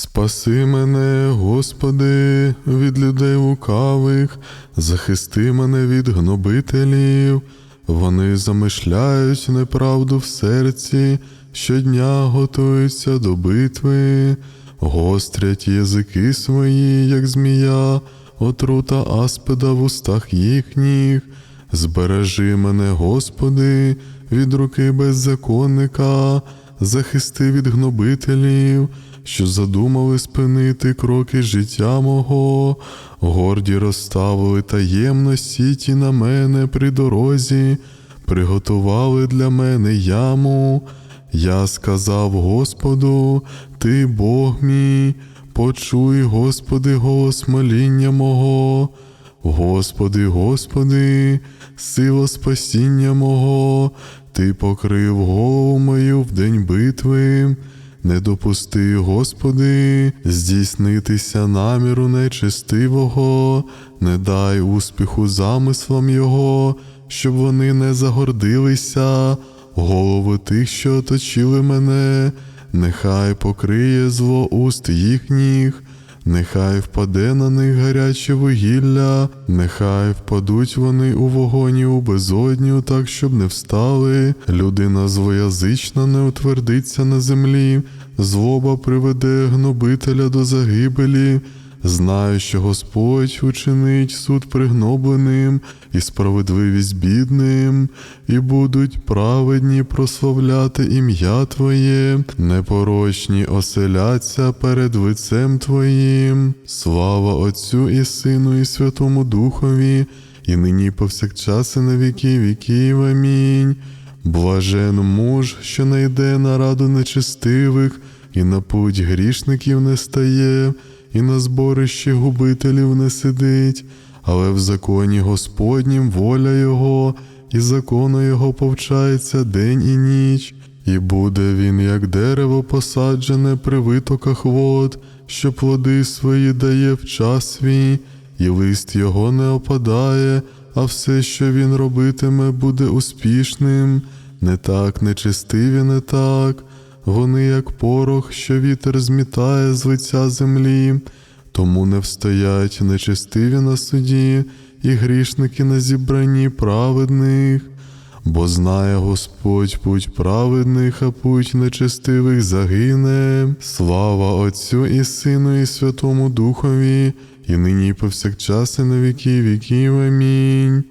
Спаси мене, Господи, від людей лукавих, захисти мене від гнобителів. Вони замишляють неправду в серці, щодня готуються до битви, гострять язики свої, як змія, отрута аспида в устах їхніх. Збережи мене, Господи, від руки беззаконника, захисти від гнобителів, що задумали спинити кроки життя мого, горді розставили таємно сіті на мене при дорозі, приготували для мене яму. Я сказав Господу, Ти Бог мій, почуй, Господи, голос моління мого. Господи, Господи, сила спасіння мого, Ти покрив голову мою в день битви. Не допусти, Господи, здійснитися наміру нечестивого, не дай успіху замислам Його, щоб вони не загордилися, голови тих, що оточили мене, нехай покриє зло уст їхніх. Нехай впаде на них гаряче вугілля, нехай впадуть вони у вогоні, у безодню, так щоб не встали. Людина звоязична не утвердиться на землі, злоба приведе гнобителя до загибелі. Знаю, що Господь учинить суд пригнобленим і справедливість бідним, і будуть праведні прославляти ім'я Твоє, непорочні оселяться перед лицем Твоїм. Слава Отцю і Сину, і Святому Духові, і нині повсякчас і на віки віків. Амінь. Блажен муж, що не йде на раду нечестивих, і на путь грішників не стає і на зборище губителів не сидить, але в законі Господнім воля Його, і закону Його повчається день і ніч, і буде він, як дерево посаджене при витоках вод, що плоди свої дає в час свій, і лист його не опадає, а все, що він робитиме, буде успішним. Не так нечестиві, не так. Вони, як порох, що вітер змітає з лиця землі, тому не встоять нечестиві на суді, і грішники на зібранні праведних, бо знає Господь путь праведних, а путь нечестивих загине. Слава Отцю і Сину, і Святому Духові, і нині повсякчас, і на віки віків. Амінь.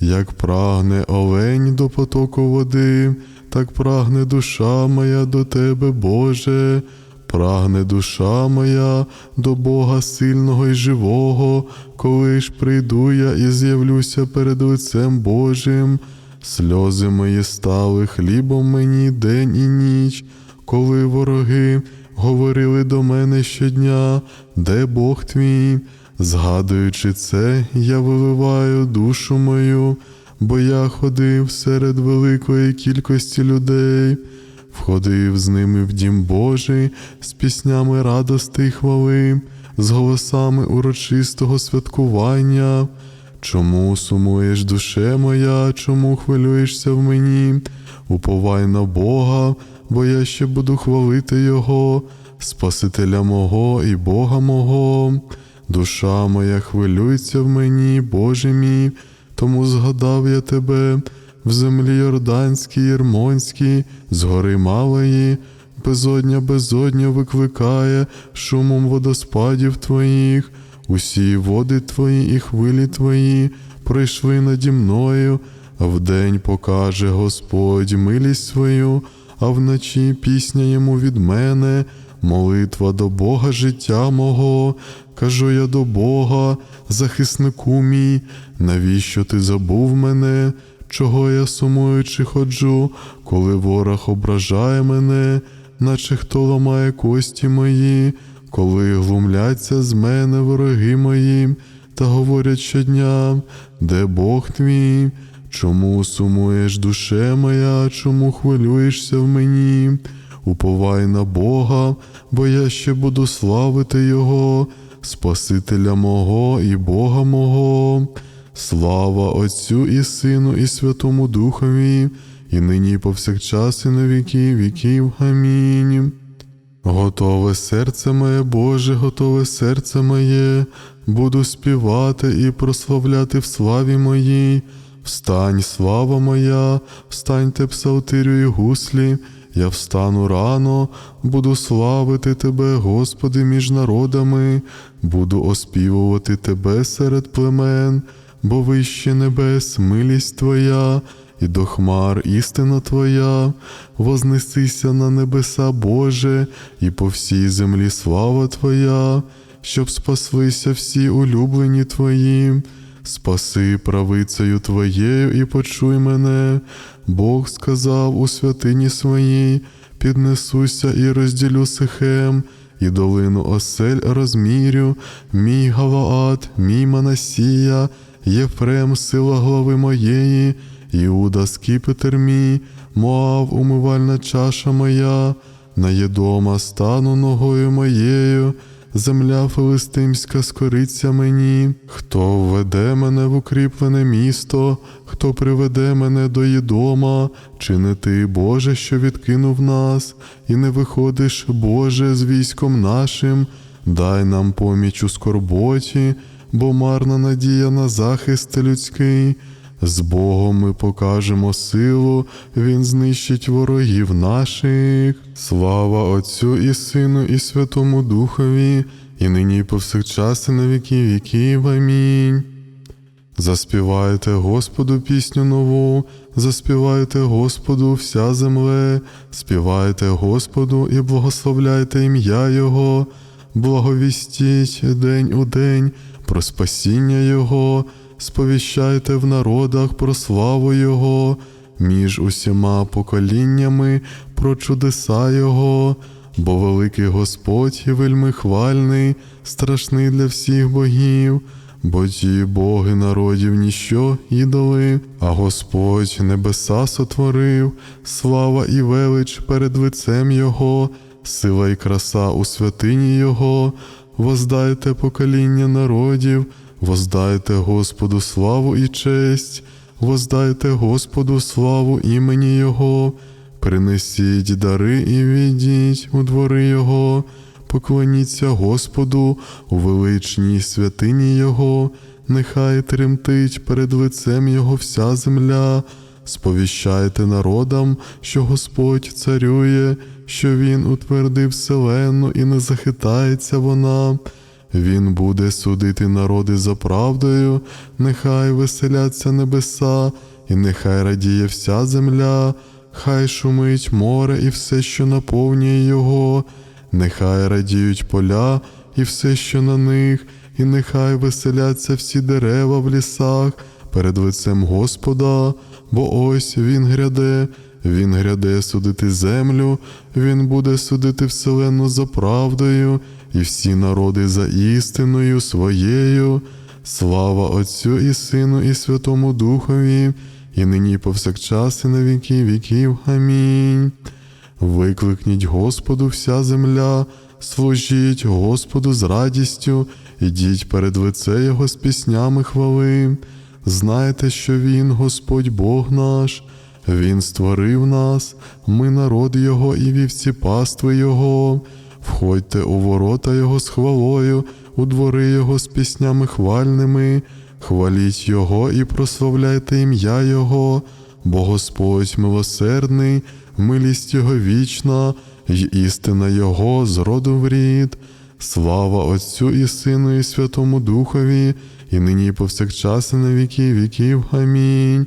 Як прагне олень до потоку води, так прагне душа моя до Тебе, Боже, прагне душа моя до Бога сильного і живого, коли ж прийду я і з'явлюся перед лицем Божим. Сльози мої стали хлібом мені день і ніч, коли вороги говорили до мене щодня, де Бог твій. Згадуючи це, я виливаю душу мою, бо я ходив серед великої кількості людей, входив з ними в дім Божий з піснями радости й хвали, з голосами урочистого святкування. Чому сумуєш, душе моя, чому хвилюєшся в мені? Уповай на Бога, бо я ще буду хвалити Його, Спасителя мого і Бога мого. Душа моя хвилюється в мені, Боже мій, тому згадав я тебе в землі Йорданській, Єрмонській, з гори Малої, безодня безодня викликає шумом водоспадів твоїх, усі води твої і хвилі твої пройшли наді мною, а вдень покаже Господь милість свою, а вночі пісня йому від мене. Молитва до Бога життя мого, кажу я до Бога, захиснику мій, навіщо ти забув мене, чого я сумуючи ходжу, коли ворог ображає мене, наче хто ламає кості мої, коли глумляться з мене вороги мої, та говорять щодня, де Бог твій, чому сумуєш душе моя, чому хвилюєшся в мені? Уповай на Бога, бо я ще буду славити Його, Спасителя мого і Бога мого. Слава Отцю і Сину, і Святому Духові, і нині і повсякчас, і на віки віків. Амінь. Готове серце моє, Боже, готове серце моє, буду співати і прославляти в славі моїй. Встань, слава моя, встаньте псалтирю і гуслі, я встану рано, буду славити Тебе, Господи, між народами, буду оспівувати Тебе серед племен, бо вище небес милість Твоя, і до хмар істина Твоя, вознесися на небеса, Боже, і по всій землі слава Твоя, щоб спаслися всі улюблені Твої. Спаси правицею Твоєю і почуй мене. Бог сказав у святині своїй, піднесуся і розділю сихем, і долину осель розмірю, мій Галаат, мій Манасія, Єфрем, сила глави моєї, Іуда скіпетр мій, Моав, умивальна чаша моя, на Єдома стану ногою моєю, земля филистимська скориться мені, хто введе мене в укріплене місто, хто приведе мене до Єдома, чи не ти, Боже, що відкинув нас, і не виходиш, Боже, з військом нашим, дай нам поміч у скорботі, бо марна надія на захист людський. З Богом ми покажемо силу, Він знищить ворогів наших. Слава Отцю і Сину, і Святому Духові, і нині і повсякчас, і на віки віків. Амінь. Заспівайте Господу пісню нову, заспівайте Господу вся земле, співайте Господу і благословляйте ім'я Його, благовістіть день у день про спасіння Його, сповіщайте в народах про славу Його, між усіма поколіннями про чудеса Його, бо великий Господь і вельми хвальний, страшний для всіх богів. Бо ті боги народів ніщо ідоли, а Господь небеса сотворив, слава і велич перед лицем Його, сила і краса у святині Його, воздайте покоління народів, воздайте Господу славу і честь, воздайте Господу славу імені Його, принесіть дари і відіть у двори Його. Поклоніться Господу у величній святині Його, нехай тремтить перед лицем Його вся земля, сповіщайте народам, що Господь царює, що Він утвердив вселенну і не захитається вона. Він буде судити народи за правдою, нехай веселяться небеса, і нехай радіє вся земля, хай шумить море і все, що наповнює його. Нехай радіють поля і все, що на них, і нехай веселяться всі дерева в лісах перед лицем Господа, бо ось Він гряде, Він гряде судити землю, Він буде судити вселенну за правдою, і всі народи за істиною своєю. Слава Отцю і Сину, і Святому Духові, і нині повсякчас, і на віки віків. Амінь. Викликніть Господу вся земля, служіть Господу з радістю, ідіть перед лице Його з піснями хвали. Знайте, що Він, Господь Бог наш, Він створив нас, ми народ Його і вівці пастви Його. Входьте у ворота Його з хвалою, у двори Його з піснями хвальними, хваліть Його і прославляйте ім'я Його, бо Господь милосердний, милість Його вічна, й істина Його з роду в рід. Слава Отцю і Сину, і Святому Духові, і нині і повсякчас, і на віки віків. Амінь.